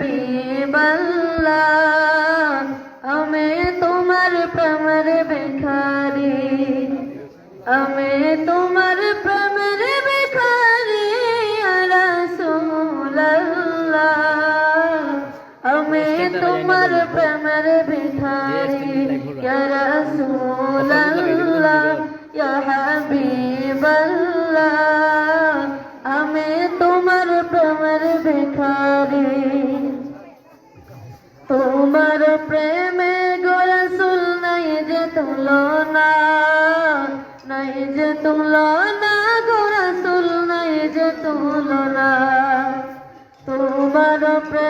হাবিবাল্লাহ আমি তোমার প্রেমের ভিখারি আমি তোমার প্রেমের ভিখারি রাসূলুল্লাহ আমি তোমার প্রেমের ভিখারি ইয়া রাসূলুল্লাহ তোমার প্রেমে গোরসুল নাই যে তুলনা, নাই যে তুলনা গোরসুল নাই যে তুলনা। তোমার প্রেমে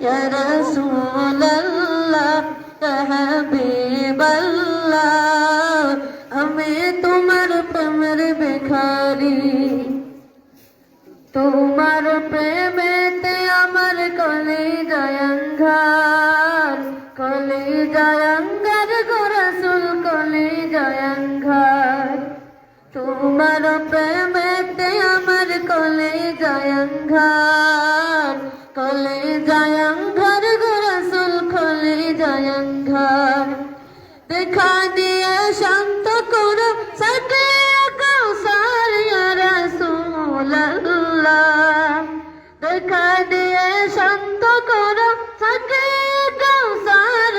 ভিখারি ইয়া রাসূলুল্লাহ ইয়া হাবিবাল্লাহ আমি তোমার প্রেমের ভিখারি। তোমার প্রেমেতে আমার কলি জয়ঙ্গার কলি জয়ঙ্গার গোরসুল কলি জয়ঙ্গার তোমার প্রেমেতে আমার কলি জয়ঙ্গার কলি দেখা দিয়ে শান্ত করো সকে কৌসার দেখা দিয়ে শান্ত করো সকে কৌসার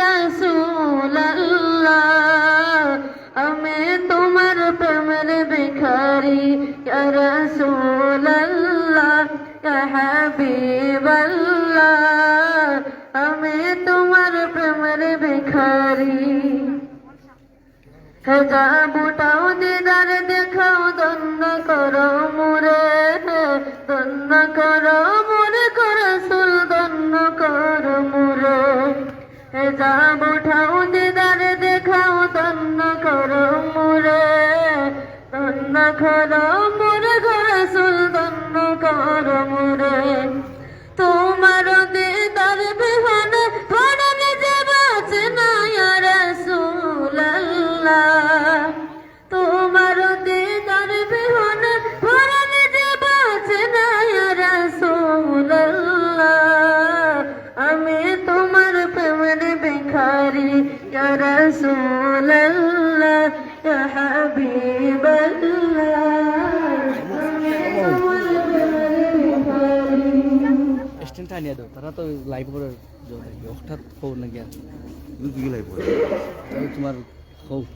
রাসূলুল্লাহ আমি তোমার প্রেমের ভিখারি ইয়া রাসূলুল্লাহ ভিখারি হেজা বুটাও দিদার দেখাও দন্ন করো মুরে দন্ন করো মুরে করসুল দন্ন করো মুরে। হেজা বুটাও দিদার দেখাও দন্ন করো মুরে দন্ন করো মুরে করসুল দন্ন করো মুরে। ইয়া الله يا حبيب দাও, তারা তো লাইভ করে হঠাৎ খবর না গিয়া কি লাইব তাই তোমার হোক